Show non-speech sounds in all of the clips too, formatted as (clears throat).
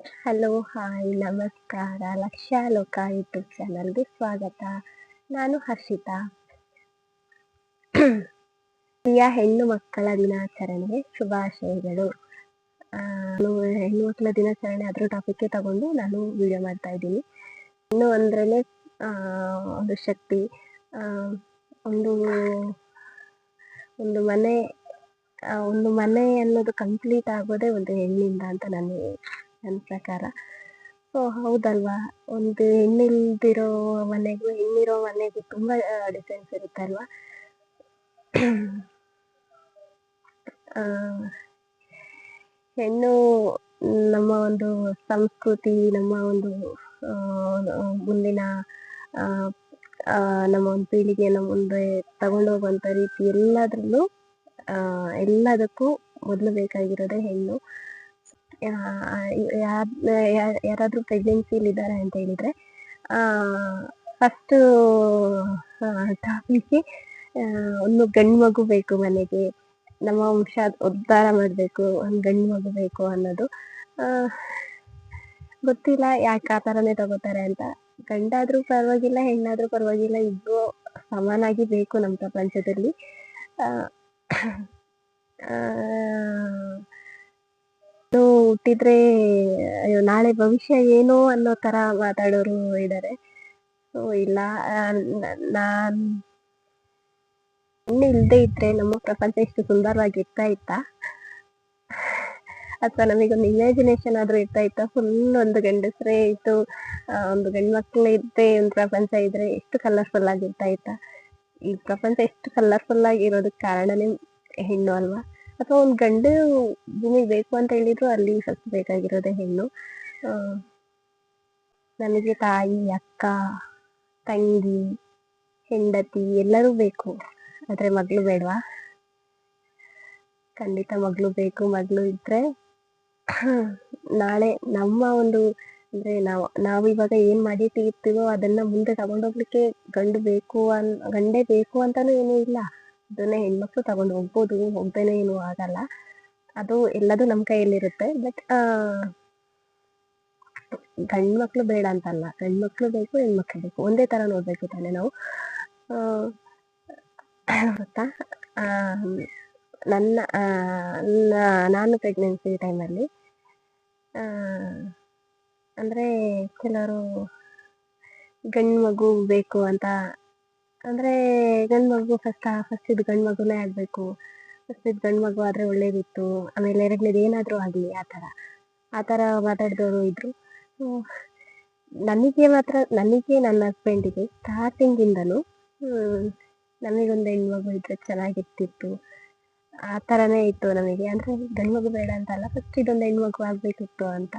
Hello, hi, ನಮಸ್ಕಾರ. ಲಕ್ಷಾಲೋಕ YouTube ಚಾನಲ್ಗೆ ಸ್ವಾಗತ. ನಾನು ಹರ್ಷಿತಾ. ಪ್ರಿಯ ಹೆಣ್ಣು ಮಕ್ಕಳ ದಿನಾಚರಣೆಗೆ ಶುಭಾಶಯಗಳು. ನಾನು ಹೆಣ್ಣು ಮಕ್ಕಳ ದಿನಾಚರಣೆ ಅದ್ರ ಟಾಪಿಕ್ಗೆ ತಗೊಂಡು ನಾನು ವಿಡಿಯೋ ಮಾಡ್ತಾ ಇದ್ದೀನಿ. ಹೆಣ್ಣು ಅಂದ್ರೇ ಒಂದು ಶಕ್ತಿ ಒಂದು ಒಂದು ಮನೆ ಒಂದು ಮನೆ ಅನ್ನೋದು ಕಂಪ್ಲೀಟ್ ಆಗೋದೇ ಒಂದು ಹೆಣ್ಣಿಂದ ಅಂತ ನಾನು ನನ್ನ ಪ್ರಕಾರ. ಸೊ ಹೌದಲ್ವಾ? ಒಂದು ಹೆಣ್ಣಿಲ್ದಿರೋ ಮನೆಗೂ, ಹೆಣ್ಣಿರೋ ಮನೆಗೂ ತುಂಬಾ ಡಿಫ್ರೆನ್ಸ್ ಇರುತ್ತಲ್ವಾ? ಹೆಣ್ಣು ನಮ್ಮ ಒಂದು ಸಂಸ್ಕೃತಿ, ನಮ್ಮ ಒಂದು ಮುಂದಿನ ನಮ್ಮ ಒಂದು ಪೀಳಿಗೆಯನ್ನು ಮುಂದೆ ಹೋಗುವಂತ ರೀತಿ ಎಲ್ಲದ್ರಲ್ಲೂ ಎಲ್ಲದಕ್ಕೂ ಮೊದಲು ಬೇಕಾಗಿರೋದೇ ಹೆಣ್ಣು. ಯಾರಾದರೂ ಪ್ರೆಗ್ನೆನ್ಸಿಲಿ ಇದ್ದಾರೆ ಅಂತ ಹೇಳಿದ್ರೆ ಫಸ್ಟ್ ಟಾಪಿಕ್ಗೆ ಒಂದು ಗಂಡು ಮಗು ಬೇಕು ಮನೆಗೆ. ನಮ್ಮ ವಂಶ ಉದ್ಧಾರ ಮಾಡಬೇಕು, ಒಂದು ಗಂಡು ಮಗು ಬೇಕು ಅನ್ನೋದು. ಗೊತ್ತಿಲ್ಲ ಯಾಕೆ ಆ ಥರನೇ ತಗೋತಾರೆ ಅಂತ. ಗಂಡಾದ್ರೂ ಪರವಾಗಿಲ್ಲ, ಹೆಣ್ಣಾದ್ರೂ ಪರವಾಗಿಲ್ಲ, ಇಬ್ಬರು ಸಮಾನಾಗಿ ಬೇಕು ನಮ್ಮ ಪ್ರಪಂಚದಲ್ಲಿ. ಹುಟ್ಟಿದ್ರೆ, ಅಯ್ಯೋ, ನಾಳೆ ಭವಿಷ್ಯ ಏನೋ ಅನ್ನೋ ತರ ಮಾತಾಡೋರು ಇದ್ದಾರೆ ಸೊ ಇಲ್ಲ. ನಾನ್ ಇಲ್ದೇ ಇದ್ರೆ ನಮ್ಮ ಪ್ರಪಂಚ ಇಷ್ಟು ಸುಂದರವಾಗಿ ಇರ್ತಾ ಇತ್ತಾ? ಅಥವಾ ನಮಗೊಂದು ಇಮ್ಯಾಜಿನೇಷನ್ ಆದ್ರೂ ಇರ್ತಾ ಇತ್ತ? ಫುಲ್ ಒಂದು ಗಂಡಸ್ರೇ ಇತ್ತು ಒಂದು ಗಂಡ್ ಮಕ್ಳು ಇದ್ದೆ ಒಂದು ಪ್ರಪಂಚ ಇದ್ರೆ ಎಷ್ಟು ಕಲರ್ಫುಲ್ ಆಗಿರ್ತಾ ಇತ್ತ? ಈ ಪ್ರಪಂಚ ಎಷ್ಟು ಕಲರ್ಫುಲ್ ಆಗಿರೋದಕ್ಕೆ ಕಾರಣನೇ ಹೆಣ್ಣು ಅಲ್ವಾ? ಅಥವಾ ಒಂದು ಗಂಡು ಭೂಮಿಗೆ ಬೇಕು ಅಂತ ಹೇಳಿದ್ರು ಅಲ್ಲಿ ಫಸ್ಟ್ ಬೇಕಾಗಿರೋದೇ ಹೆಣ್ಣು. ನನಗೆ ತಾಯಿ, ಅಕ್ಕ, ತಂಗಿ, ಹೆಂಡತಿ ಎಲ್ಲರೂ ಬೇಕು. ಆದ್ರೆ ಮಗಳು ಬೇಡವಾ? ಖಂಡಿತ ಮಗಳು ಬೇಕು. ಮಗಳು ಇದ್ರೆ ನಾಳೆ ನಮ್ಮ ಒಂದು ಅಂದ್ರೆ ನಾವು ಇವಾಗ ಏನ್ ಮಾಡಿಟ್ಟಿರ್ತೀವೋ ಅದನ್ನ ಮುಂದೆ ತಗೊಂಡೋಗ್ಲಿಕ್ಕೆ ಗಂಡು ಬೇಕು ಅನ್, ಗಂಡೇ ಬೇಕು ಅಂತಾನು ಏನೂ ಇಲ್ಲ. ಅದನ್ನ ಹೆಣ್ಮಕ್ಳು ತಗೊಂಡು ಹೋಗ್ಬೋದು, ಹೋಗ್ದೇನೆ ಏನು ಆಗಲ್ಲ. ಅದು ಎಲ್ಲದೂ ನಮ್ಮ ಕೈಯಲ್ಲಿರುತ್ತೆ. ಬಟ್ ಗಂಡು ಮಕ್ಳು ಬೇಡ ಅಂತಲ್ಲ. ಗಂಡು ಮಕ್ಳು ಬೇಕು, ಹೆಣ್ಮಕ್ಳು ಬೇಕು. ಒಂದೇ ತರ ನೋಡ್ಬೇಕು ತಾನೆ ನಾವು. ಗೊತ್ತಾ? ನನ್ನ ನಾನು ಪ್ರೆಗ್ನೆನ್ಸಿ ಟೈಮಲ್ಲಿ ಅಂದ್ರೆ ಕೆಲವರು ಗಂಡು ಮಗು ಬೇಕು ಅಂತ ಅಂದ್ರೆ ಗಂಡು ಮಗು ಫಸ್ಟ್ ಫಸ್ಟ್ ಇದು ಗಂಡು ಮಗುನೇ ಆಗ್ಬೇಕು. ಫಸ್ಟ್ ಇದು ಗಂಡು ಮಗು ಆದ್ರೆ ಒಳ್ಳೇದಿತ್ತು. ಆಮೇಲೆ ಎರಡನೇದು ಏನಾದ್ರೂ ಆಗ್ಲಿ, ಆ ಥರ. ಆ ಥರ ಮಾತಾಡಿದವರು ಇದ್ರು. ಸೊ ನನಗೆ ಮಾತ್ರ ನನಗೆ ನನ್ನ ಹಸ್ಬೆಂಡಿಗೆ ಸ್ಟಾರ್ಟಿಂಗಿಂದನೂ ನಮಗೊಂದು ಹೆಣ್ಮಗು ಇದ್ರೆ ಚೆನ್ನಾಗಿರ್ತಿತ್ತು. ಆ ಥರನೇ ಇತ್ತು ನಮಗೆ. ಅಂದ್ರೆ ಗಂಡು ಮಗು ಬೇಡ ಅಂತಲ್ಲ ಫಸ್ಟ್ ಇದೊಂದು ಹೆಣ್ಮಗು ಆಗಬೇಕಿತ್ತು ಅಂತ.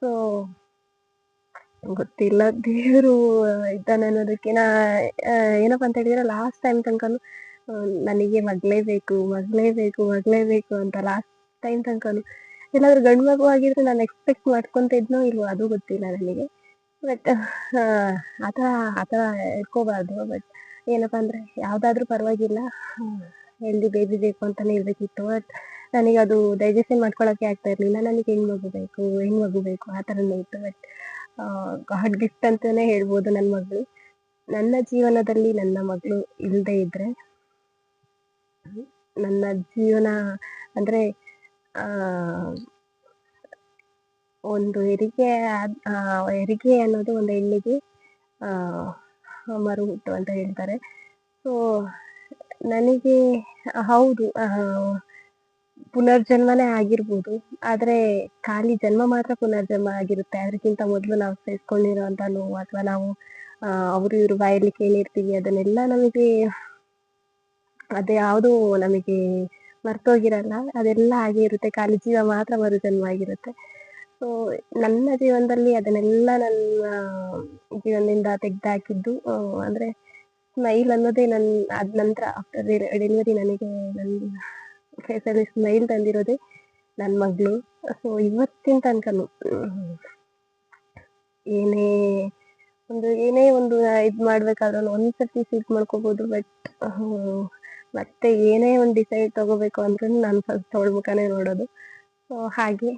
ಸೊ ಗೊತ್ತಿಲ್ಲ. ದೇವರು ಇದ್ದಾನೆ ಅನ್ನೋದಕ್ಕೆ ನಾ ಏನಪ್ಪಾ ಅಂತ ಹೇಳಿದ್ರೆ ಲಾಸ್ಟ್ ಟೈಮ್ ತನಕನು ನನಗೆ ಮಗ್ಲೇಬೇಕು ಬೇಕು, ಮಗಳೇ ಬೇಕು ಅಂತ ಲಾಸ್ಟ್ ಟೈಮ್ ತನಕನು. ಏನಾದ್ರು ಗಂಡು ಮಗು ಆಗಿದ್ರೆ ನಾನು ಎಕ್ಸ್ಪೆಕ್ಟ್ ಮಾಡ್ಕೊಂತ ಇದ್ನೋ ಇಲ್ವೋ ಅದು ಗೊತ್ತಿಲ್ಲ ನನಗೆ. ಬಟ್ ಆ ಥರ ಆ ಥರ ಇಟ್ಕೋಬಾರ್ದು ಬಟ್ ಏನಪ್ಪಾ ಅಂದ್ರೆ ಯಾವ್ದಾದ್ರೂ ಪರವಾಗಿಲ್ಲ. ಹೆಲ್ದಿ ಬೇಬಿ ಬೇಕು ಅಂತಾನೆ ಹೇಳ್ಬೇಕಿತ್ತು ಬಟ್ ನನಗೆ ಅದು ಡೈಜೆಷನ್ ಮಾಡ್ಕೊಳಕ್ಕೆ ಆಗ್ತಾ ಇರ್ಲಿಲ್ಲ. ನನಗೆ ಹೆಣ್ಮಗು ಬೇಕು ಹೆಣ್ಮಗು ಬೇಕು, ಆ ಥರನೇ ಇತ್ತು. ಬಟ್ ಗಾಡ್ ಗಿಫ್ಟ್ ಅಂತಾನೆ ಹೇಳ್ಬೋದು ನನ್ನ ಮಗಳು. ನನ್ನ ಜೀವನದಲ್ಲಿ ನನ್ನ ಮಗಳು ಇಲ್ಲದೆ ಇದ್ರೆ, ನನ್ನ ಜೀವನ ಅಂದ್ರೆ ಒಂದು ಹೆರಿಗೆ ಹೆರಿಗೆ ಅನ್ನೋದು ಒಂದು ಹೆಣ್ಣಿಗೆ ಮರು ಹುಟ್ಟು ಅಂತ ಹೇಳ್ತಾರೆ. ಸೊ ನನಗೆ, ಹೌದು ಪುನರ್ಜನ್ಮನೇ ಆಗಿರ್ಬೋದು. ಆದ್ರೆ ಖಾಲಿ ಜನ್ಮ ಮಾತ್ರ ಪುನರ್ಜನ್ಮ ಆಗಿರುತ್ತೆ. ಅದಕ್ಕಿಂತ ಮೊದಲು ನಾವು ಸಹಿಸ್ಕೊಂಡಿರೋಂಥ ನೋವು ಅಥವಾ ನಾವು ಅವರು ಇವರು ಬಾಯಲ್ಲಿ ಕೇಳಿರ್ತೀವಿ, ಅದನ್ನೆಲ್ಲ ನಮಗೆ ಅದು ಯಾವುದು ನಮಗೆ ಮರ್ತೋಗಿರಲ್ಲ. ಅದೆಲ್ಲ ಹಾಗೆ ಇರುತ್ತೆ ಖಾಲಿ ಜೀವ ಮಾತ್ರ ಮರುಜನ್ಮ ಆಗಿರುತ್ತೆ. ಸೊ ನನ್ನ ಜೀವನದಲ್ಲಿ ಅದನ್ನೆಲ್ಲ ನನ್ನ ಜೀವನದಿಂದ ತೆಗೆದುಹಾಕಿದ್ದು ಅಂದ್ರೆ ಸ್ಮೈಲ್ ಅನ್ನೋದೇ ನನ್ನ ಅದ್ ನಂತರ ಆಫ್ಟರ್ ಡೆಲಿವರಿ ನನಗೆ ನನ್ನ ಫೇಸಲ್ಲಿ ಸ್ಮೈಲ್ ತಂದಿರೋದೇ ನನ್ನ ಮಗಳು. ಸೊ ಇವತ್ತಿನ ತನಕನು ಏನೇ ಒಂದು ಏನೇ ಒಂದು ಇದು ಮಾಡ್ಬೇಕಾದ್ರೂ ಒಂದ್ಸತಿ ಸೀಟ್ ಮಾಡ್ಕೋಬೋದು ಬಟ್ ಮತ್ತೆ ಏನೇ ಒಂದು ಡಿಸೈಡ್ ತಗೋಬೇಕು ಅಂದ್ರೂ ನಾನು ಫಸ್ಟ್ ಮುಖನೇ ನೋಡೋದು. ಸೊ ಹಾಗೆ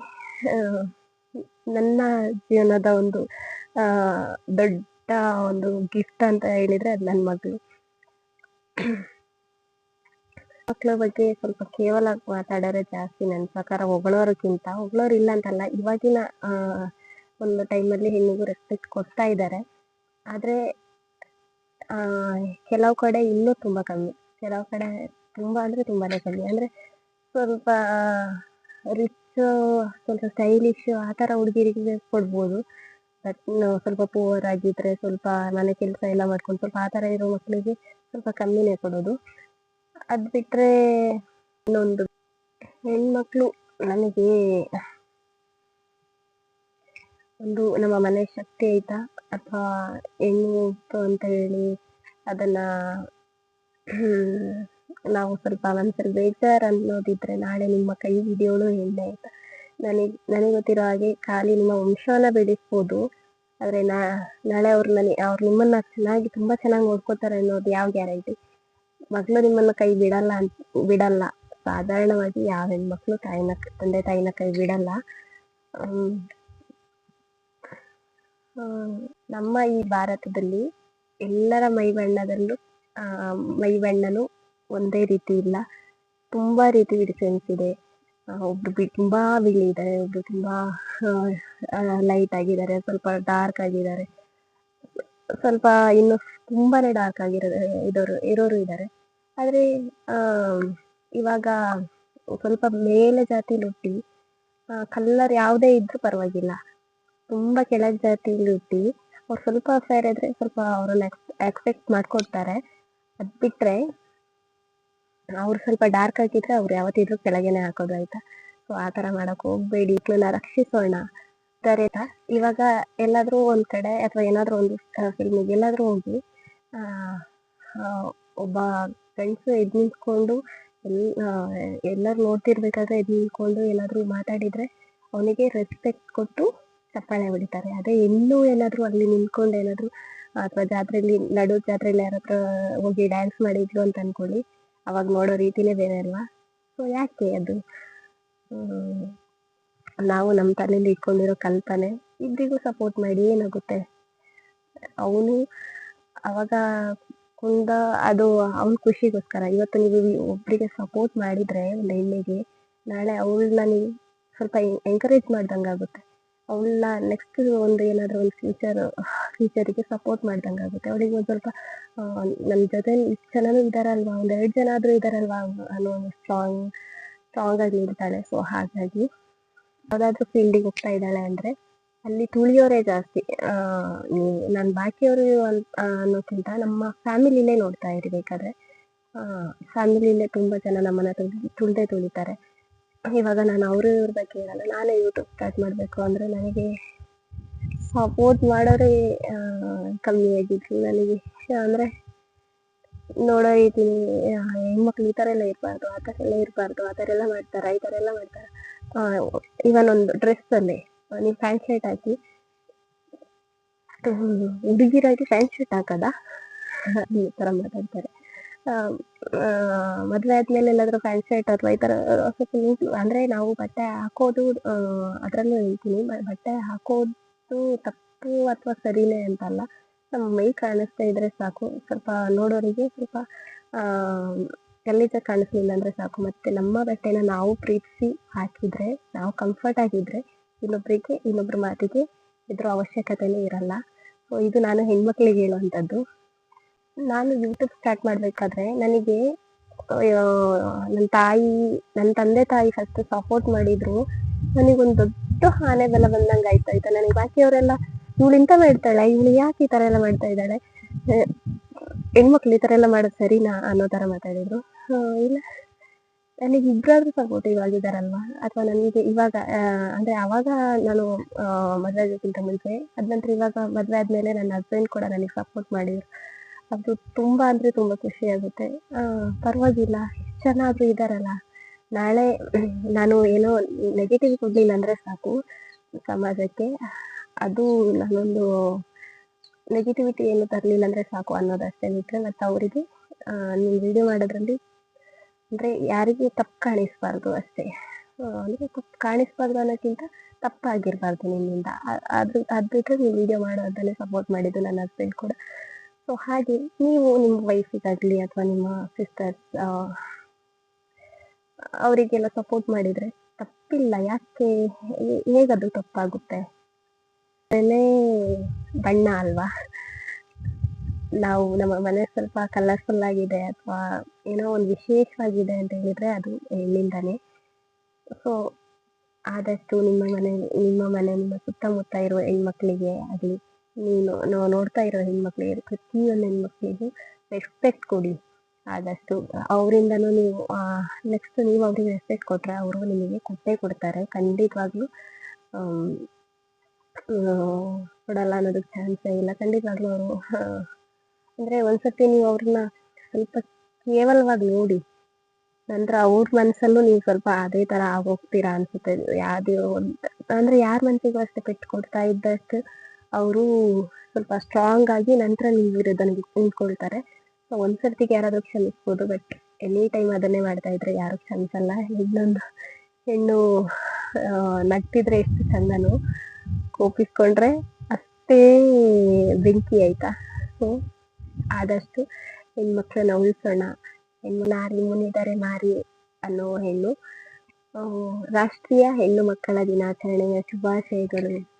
ನನ್ನ ಜೀವನದ ಒಂದು ದೊಡ್ಡ ಒಂದು ಗಿಫ್ಟ್ ಅಂತ ಹೇಳಿದ್ರೆ ಅದು ನನ್ನ ಮಗಳು. ಮಕ್ಕಳ ಬಗ್ಗೆ ಸ್ವಲ್ಪ ಕೇವಲ ಮಾತಾಡೋರೆ ಜಾಸ್ತಿ ನನ್ನ ಪ್ರಕಾರ ಹೊಗಳೋರಕ್ಕಿಂತ ಹೊಗಳೋರು ಇಲ್ಲ ಅಂತಲ್ಲ. ಇವಾಗಿನ ಒಂದು ಟೈಮಲ್ಲಿ ಹೆಣ್ಣಿಗೂ ರೆಸ್ಪೆಕ್ಟ್ ಕೊಡ್ತಾ ಇದ್ದಾರೆ. ಆದರೆ ಕೆಲವು ಕಡೆ ಇನ್ನೂ ತುಂಬ ಕಮ್ಮಿ. ಕೆಲವು ಕಡೆ ತುಂಬ ಅಂದರೆ ತುಂಬಾನೇ ಕಮ್ಮಿ. ಅಂದರೆ ಸ್ವಲ್ಪ ರಿಚ್ ಸ್ವಲ್ಪ ಸ್ಟೈಲಿಶ್ ಆ ಥರ ಹುಡುಗಿರಿಗೆ ಕೊಡ್ಬೋದು. ಬಟ್ ಸ್ವಲ್ಪ ಪೂವರ್ ಆಗಿದ್ರೆ ಸ್ವಲ್ಪ ಮನೆ ಕೆಲಸ ಎಲ್ಲ ಮಾಡ್ಕೊಂಡು ಸ್ವಲ್ಪ ಆ ಥರ ಇರೋ ಮಕ್ಕಳಿಗೆ ಸ್ವಲ್ಪ ಕಮ್ಮಿನೇ ಕೊಡೋದು. ಅದು ಬಿಟ್ರೆ ಇನ್ನೊಂದು ಹೆಣ್ಮಕ್ಳು ನನಗೆ ಒಂದು ನಮ್ಮ ಮನೆ ಶಕ್ತಿ ಐತಾ ಅಥವಾ ಹೆಣ್ಣು ಉಪ್ಪು ಅಂತ ಹೇಳಿ ಅದನ್ನ ನಾವು ಸ್ವಲ್ಪ ಮನಸ್ಸಲ್ಲಿ ಬೇಜಾರ್ ಅನ್ನೋದಿದ್ರೆ ನಾಳೆ ನಿಮ್ಮ ಕೈ ಹಿಡಿಯೋಳು ಹೆಣ್ಣೆ ಆಯ್ತಾ? ನನಗೆ ನನಗೆ ಗೊತ್ತಿರೋ ಹಾಗೆ ಖಾಲಿ ನಿಮ್ಮ ವಂಶವನ್ನ ಬೆಳೆಸ್ಬೋದು. ಆದ್ರೆ ನಾ, ನಾಳೆ ಅವ್ರು ನನಗೆ ಅವ್ರು ನಿಮ್ಮನ್ನ ಚೆನ್ನಾಗಿ ತುಂಬಾ ಚೆನ್ನಾಗಿ ನೋಡ್ಕೋತಾರೆ ಅನ್ನೋದು ಯಾವ ಗ್ಯಾರಂಟಿ? ಮಗಳು ನಿಮ್ಮನ್ನ ಕೈ ಬಿಡಲ್ಲ ಅಂತ, ಬಿಡಲ್ಲ. ಸಾಧಾರಣವಾಗಿ ಯಾವ ಹೆಣ್ಮಕ್ಳು ತಾಯಿನ ತಂದೆ ತಾಯಿನ ಕೈ ಬಿಡಲ್ಲ. ನಮ್ಮ ಈ ಭಾರತದಲ್ಲಿ ಎಲ್ಲರ ಮೈ ಬಣ್ಣದಲ್ಲೂ ಮೈ ಬಣ್ಣನು ಒಂದೇ ರೀತಿ ಇಲ್ಲ. ತುಂಬಾ ರೀತಿ ಡಿಫ್ರೆನ್ಸ್ ಇದೆ. ಒಬ್ರು ಬಿ, ತುಂಬಾ ಬಿಳಿ ಇದ್ದಾರೆ, ಒಬ್ರು ತುಂಬಾ ಲೈಟ್ ಆಗಿದ್ದಾರೆ, ಸ್ವಲ್ಪ ಡಾರ್ಕ್ ಆಗಿದ್ದಾರೆ. ಸ್ವಲ್ಪ ಇನ್ನು ತುಂಬಾನೇ ಡಾರ್ಕ್ ಆಗಿರೋ, ಇರೋರು ಇರೋರು ಇದ್ದಾರೆ ಆದ್ರೆ, ಆ, ಇವಾಗ ಸ್ವಲ್ಪ ಮೇಲೆ ಜಾತಿ ಹುಟ್ಟಿ ಕಲ್ಲರ್ ಯಾವುದೇ ಇದ್ರೂ ಪರವಾಗಿಲ್ಲ. ತುಂಬಾ ಕೆಳಗ್ ಜಾತಿಲಿ ಹುಟ್ಟಿ, ಅವ್ರು ಸ್ವಲ್ಪ ಫೇರ್ ಇದ್ರೆ ಸ್ವಲ್ಪ ಅವ್ರನ್ನ ಎಕ್ಸ್ಪೆಕ್ಟ್ ಮಾಡ್ಕೊಡ್ತಾರೆ. ಅದ್ ಬಿಟ್ರೆ ಅವ್ರು ಸ್ವಲ್ಪ ಡಾರ್ಕ್ ಆಗಿದ್ರೆ ಅವ್ರು ಯಾವತ್ತಿದ್ರೂ ಕೆಳಗೇನೆ ಹಾಕೋದು ಆಯ್ತಾ. ಸೊ ಆ ಮಾಡಕ್ ಹೋಗ್ಬೇಡಿ. ಮಕ್ಕಳನ್ನ ರಕ್ಷಿಸೋಣ. ಆಯ್ತಾ ಇವಾಗ ಎಲ್ಲಾದ್ರೂ ಒಂದ್ ಕಡೆ ಅಥವಾ ಏನಾದ್ರೂ ಒಂದು ಫಿಲ್ಮಿಗೆ ಎಲ್ಲಾದ್ರೂ ಹೋಗಿ ಒಬ್ಬ ಗಂಡಸು ಎದ್ ನಿಂತ್ಕೊಂಡು ಎಲ್ ಎಲ್ಲರೂ ನೋಡ್ತಿರ್ಬೇಕಾದ್ರೆ ಎದ್ ನಿಂತ್ಕೊಂಡು ಏನಾದ್ರೂ ಮಾತಾಡಿದ್ರೆ ಅವನಿಗೆ ರೆಸ್ಪೆಕ್ಟ್ ಕೊಟ್ಟು ಚಪ್ಪಾಳೆ ಹೊಡಿತಾರೆ. ಅದೇ ಇನ್ನೂ ಏನಾದ್ರೂ ಅಲ್ಲಿ ನಿಂತ್ಕೊಂಡು ಏನಾದ್ರೂ, ಅಥವಾ ಜಾತ್ರೆಯಲ್ಲಿ ನಡು ಜಾತ್ರೆಯಲ್ಲಿ ಯಾರ ಹತ್ರ ಹೋಗಿ ಡ್ಯಾನ್ಸ್ ಮಾಡಿದ್ರು ಅಂತ ಅನ್ಕೊಳ್ಳಿ. ಅವಾಗ ನೋಡೋ ರೀತಿನೇ ಬೇರೆ ಅಲ್ವಾ? ಸೊ ಯಾಕೆ ಅದು? ನಾವು ನಮ್ಮ ತಲೆಯಲ್ಲಿ ಇಟ್ಕೊಂಡಿರೋ ಕಲ್ಪನೆ ಇಬ್ಬರಿಗೂ ಸಪೋರ್ಟ್ ಮಾಡಿ ಏನಾಗುತ್ತೆ? ಅವನು ಅವಾಗ ಕುಂದ ಅದು ಅವನ ಖುಷಿಗೋಸ್ಕರ. ಇವತ್ತು ನೀವು ಒಬ್ಬರಿಗೆ ಸಪೋರ್ಟ್ ಮಾಡಿದ್ರೆ ಒಂದು ಹೆಣ್ಣಿಗೆ, ನಾಳೆ ಅವಳನ್ನ ನೀವು ಸ್ವಲ್ಪ ಎಂಕರೇಜ್ ಆಗುತ್ತೆ. ಅವಳನ್ನ ನೆಕ್ಸ್ಟ್ ಒಂದು ಏನಾದರೂ ಒಂದು ಫ್ಯೂಚರ್ ಫ್ಯೂಚರಿಗೆ ಸಪೋರ್ಟ್ ಆಗುತ್ತೆ. ಅವಳಿಗೆ ಒಂದು ಸ್ವಲ್ಪ ನಮ್ಮ ಜೊತೆ ಇಷ್ಟು ಜನನೂ ಇದಾರಲ್ವಾ? ಒಂದು ಎರಡು ಜನ ಆದರೂ ಇದಾರಲ್ವಾ? ಅನ್ನೋ ಒಂದು ಸ್ಟ್ರಾಂಗ್ ಸ್ಟ್ರಾಂಗ್ ಆಗಿ ನಿಲ್ತಾಳೆ. ಸೊ ಹಾಗಾಗಿ ಯಾವುದಾದ್ರೂ ಫೀಲ್ಡಿಗೆ ಹೋಗ್ತಾ ಇದ್ದಾಳೆ ಅಂದ್ರೆ ಅಲ್ಲಿ ತುಳಿಯೋರೇ ಜಾಸ್ತಿ. ನಾನು ಬಾಕಿಯವರು ಅನ್ನೋಕ್ಕಿಂತ ನಮ್ಮ ಫ್ಯಾಮಿಲಿನೇ ನೋಡ್ತಾ ಇರಬೇಕಾದ್ರೆ ಫ್ಯಾಮಿಲಿನೇ ತುಂಬಾ ಜನ ನಮ್ಮನ್ನ ತುಳ್ ತುಳ್ದೇ ತುಳಿತಾರೆ. ಇವಾಗ ನಾನು ಅವರು ಇವ್ರ ಬಗ್ಗೆ ಹೇಳಲ್ಲ, ನಾನೇ ಯೂಟ್ಯೂಬ್ ಸ್ಟಾರ್ಟ್ ಮಾಡಬೇಕು ಅಂದ್ರೆ ನನಗೆ ಸಪೋರ್ಟ್ ಮಾಡೋರೇ ಕಮ್ಮಿ ಆಗಿದ್ರು ನನಗೆ. ಅಂದ್ರೆ ನೋಡೋ ಇದೀನಿ ಹೆಣ್ಮಕ್ಳು ಈ ಥರ ಎಲ್ಲ ಇರಬಾರ್ದು, ಆ ಥರ ಎಲ್ಲ ಇರ್ಬಾರ್ದು, ಆ ಥರ ಎಲ್ಲ ಮಾಡ್ತಾರೆ, ಈ ಥರ ಎಲ್ಲ ಮಾಡ್ತಾರೆ. ಇವನ್ ಒಂದು ಡ್ರೆಸ್ಸಲ್ಲಿ ನೀವು ಪ್ಯಾಂಟ್ ಶರ್ಟ್ ಹಾಕಿ. ಹುಡುಗಿರಾಗಿ ಪ್ಯಾಂಟ್ ಶರ್ಟ್ ಹಾಕದ? ಈ ತರ ಮಾತಾಡ್ತಾರೆ. ಮದುವೆ ಆದ್ಮೇಲೆ ಎಲ್ಲಾದ್ರೂ ಪ್ಯಾಂಟ್ ಶರ್ಟ್ ಅಥವಾ ಈ ತರ ಸ್ವಲ್ಪ ಅಂದರೆ ನಾವು ಬಟ್ಟೆ ಹಾಕೋದು ಅದರಲ್ಲೂ ಹೇಳ್ತೀನಿ. ಬಟ್ಟೆ ಹಾಕೋದು ತಪ್ಪು ಅಥವಾ ಸರಿನೇ ಅಂತಲ್ಲ. ನಮ್ಮ ಮೈ ಕಾಣಿಸ್ತಾ ಇದ್ರೆ ಸಾಕು. ಸ್ವಲ್ಪ ನೋಡೋರಿಗೆ ಸ್ವಲ್ಪ ಗಲೀಜಾಗಿ ಕಾಣಿಸ್ಲಿಲ್ಲ ಅಂದ್ರೆ ಸಾಕು, ಮತ್ತೆ ನಮ್ಮ ಬಟ್ಟೆನ ನಾವು ಪ್ರೀತಿಸಿ ಹಾಕಿದ್ರೆ, ನಾವು ಕಂಫರ್ಟ್ ಆಗಿದ್ರೆ ಇನ್ನೊಬ್ರಿಗೆ, ಇನ್ನೊಬ್ರ ಮಾತಿಗೆ ಇದ್ರ ಅವಶ್ಯಕತೆನೇ ಇರಲ್ಲ. ಸೊ ಇದು ನಾನು ಹೆಣ್ಮಕ್ಳಿಗೆ ಹೇಳುವಂಥದ್ದು. ನಾನು ಯೂಟ್ಯೂಬ್ ಸ್ಟಾರ್ಟ್ ಮಾಡಬೇಕಾದ್ರೆ ನನಗೆ ನನ್ನ ತಾಯಿ ನನ್ನ ತಂದೆ ತಾಯಿ ಫಸ್ಟ್ ಸಪೋರ್ಟ್ ಮಾಡಿದ್ರು. ನನಗೊಂದು ದೊಡ್ಡ ಆನೆ ಬೆಲ ಬಂದಂಗೆ ಆಯ್ತು. ಆಯ್ತಾ? ನನಗೆ ಬಾಕಿಯವರೆಲ್ಲ ಇವಳು ಇಂಥ ಮಾಡ್ತಾಳೆ, ಇವಳು ಯಾಕೆ ಈ ಥರ ಎಲ್ಲ ಮಾಡ್ತಾ ಇದ್ದಾಳೆ? ಹೆಣ್ಮಕ್ಳು ಈ ಥರ ಎಲ್ಲ ಮಾಡೋದು ಸರಿನಾ ಅನ್ನೋ ಥರ ಮಾತಾಡಿದ್ರು. ಇಲ್ಲ. ನನಗೆ ಇಬ್ಬರಾದ್ರೂ ಸಪೋರ್ಟಿವ್ ಆಗಿದ್ದಾರಲ್ವಾ ಅಥವಾ ನನಗೆ ಇವಾಗ ಅಂದರೆ ಅವಾಗ ನಾನು ಮದುವೆ ಆಗೋಕ್ಕಿಂತ ಮುಂಚೆ, ಅದ ನಂತರ ಇವಾಗ ಮದುವೆ ಆದ್ಮೇಲೆ ನನ್ನ ಹಸ್ಬೆಂಡ್ ಕೂಡ ನನಗೆ ಸಪೋರ್ಟ್ ಮಾಡಿದ್ರು. ಅದು ತುಂಬಾ ಅಂದ್ರೆ ತುಂಬಾ ಖುಷಿ ಆಗುತ್ತೆ. ಪರವಾಗಿಲ್ಲ, ಎಷ್ಟು ಜನ ಆದ್ರೂ ಇದಾರಲ್ಲ ನಾಳೆ (clears throat) ನಾನು ಏನೋ ನೆಗೆಟಿವ್ ಕೊಡ್ಲಿಲ್ಲ ಅಂದ್ರೆ ಸಾಕು ಸಮಾಜಕ್ಕೆ. ಅದು ನಾನೊಂದು ನೆಗೆಟಿವಿಟಿ ಏನು ತರಲಿಲ್ಲ ಅಂದ್ರೆ ಸಾಕು ಅನ್ನೋದಷ್ಟೇ ಬಿಟ್ಟರೆ ಮತ್ತು ಅವರಿಗೆ ನೀವು ವಿಡಿಯೋ ಮಾಡೋದ್ರಲ್ಲಿ ಅಂದ್ರೆ ಯಾರಿಗೆ ತಪ್ಪು ಕಾಣಿಸ್ಬಾರ್ದು ಅಷ್ಟೇ. ಅಂದ್ರೆ ತಪ್ಪು ಕಾಣಿಸ್ಬಾರ್ದು ಅನ್ನೋಕ್ಕಿಂತ ತಪ್ಪಾಗಿರಬಾರ್ದು ಅ- ಅದು ಅದು ಬಿಟ್ಟರೆ ನೀವು ವಿಡಿಯೋ ಮಾಡೋದನ್ನೇ ಸಪೋರ್ಟ್ ಮಾಡಿದ್ದು ನನ್ನ ಹಸ್ಬೆಂಡ್ ಕೂಡ. ಸೊ ಹಾಗೆ ನೀವು ನಿಮ್ಮ ವೈಫಿಗಾಗಲಿ ಅಥವಾ ನಿಮ್ಮ ಸಿಸ್ಟರ್ಸ್ ಅವರಿಗೆಲ್ಲ ಸಪೋರ್ಟ್ ಮಾಡಿದ್ರೆ ತಪ್ಪಿಲ್ಲ. ಯಾಕೆ? ಹೇಗದು ತಪ್ಪಾಗುತ್ತೆ. ಬೆಲೆ ಬಣ್ಣ ಅಲ್ವಾ? ನಾವು ನಮ್ಮ ಮನೆ ಸ್ವಲ್ಪ ಕಲರ್ಫುಲ್ ಆಗಿದೆ ಅಥವಾ ಏನೋ ಒಂದು ವಿಶೇಷವಾಗಿದೆ ಅಂತ ಹೇಳಿದ್ರೆ ಅದು ಹೆಣ್ಣಿಂದಾನೇ ಸೊ ಆದಷ್ಟು ನಿಮ್ಮ ಮನೆ ನಿಮ್ಮ ಮನೆ, ನಿಮ್ಮ ಸುತ್ತಮುತ್ತ ಇರುವ ಹೆಣ್ಮಕ್ಳಿಗೆ ಆಗಲಿ, ನೀನು ನಾವು ನೋಡ್ತಾ ಇರೋ ಹೆಣ್ಮಕ್ಳಿಗೆ, ಪ್ರತಿಯೊಂದು ಹೆಣ್ಮಕ್ಳಿಗೂ ರೆಸ್ಪೆಕ್ಟ್ ಕೊಡಿ. ಆದಷ್ಟು ಅವರಿಂದನೂ ನೀವು ನೆಕ್ಸ್ಟ್ ನೀವು ಅವ್ರಿಗೆ ರೆಸ್ಪೆಕ್ಟ್ ಕೊಟ್ಟರೆ ಅವರು ನಿಮಗೆ ಕೊಟ್ಟೇ ಕೊಡ್ತಾರೆ. ಖಂಡಿತವಾಗ್ಲೂ ಕೊಡಲ್ಲ ಅನ್ನೋದಕ್ಕೆ ಚಾನ್ಸೇ ಇಲ್ಲ. ಖಂಡಿತವಾಗ್ಲೂ ಅವರು ಅಂದರೆ ಒಂದ್ಸತಿ ನೀವು ಅವ್ರನ್ನ ಸ್ವಲ್ಪ ಕೇವಲವಾಗಿ ನೋಡಿ. ನಂತರ ಅವ್ರ ಮನಸ್ಸಲ್ಲೂ ನೀವು ಸ್ವಲ್ಪ ಅದೇ ಥರ ಆಗೋಗ್ತೀರಾ ಅನ್ಸುತ್ತೆ. ಯಾವುದೇ ಅಂದರೆ ಯಾರ ಮನಸ್ಸಿಗೂ ಅಷ್ಟೇ ಪೆಟ್ಟು ಕೊಡ್ತಾ ಇದ್ದಷ್ಟು ಅವರು ಸ್ವಲ್ಪ ಸ್ಟ್ರಾಂಗ್ ಆಗಿ ನಂತರ ನೀವು ವಿರುದ್ಧ ನಿಂತ್- ನಿಂತ್ಕೊಳ್ತಾರೆ. ಸೊ ಒಂದು ಸರ್ತಿಗೆ ಯಾರಾದರೂ ಕ್ಷಮಿಸ್ಬೋದು ಬಟ್ ಎನಿ ಟೈಮ್ ಅದನ್ನೇ ಮಾಡ್ತಾ ಇದ್ರೆ ಯಾರು ಕ್ಷಮಿಸಲ್ಲ. ಇನ್ನೊಂದು ಹೆಣ್ಣು ನಗ್ತಿದ್ರೆ ಎಷ್ಟು ಚಂದನೋ. ಕೋಪಿಸ್ಕೊಂಡ್ರೆ ಅಷ್ಟೇ ಬೆಂಕಿ ಆಯ್ತಾ? ಸೊ ಆದಷ್ಟು ಹೆಣ್ಮಕ್ಳನ್ನ ಉಳಿಸೋಣ ಹೆಣ್ಣು ನಾರಿ ಮುನಿದರೆ ಮಾರಿ ಅನ್ನೋ ಹೆಣ್ಣು. ರಾಷ್ಟ್ರೀಯ ಹೆಣ್ಣು ಮಕ್ಕಳ ದಿನಾಚರಣೆಯ ಶುಭಾಶಯಗಳು.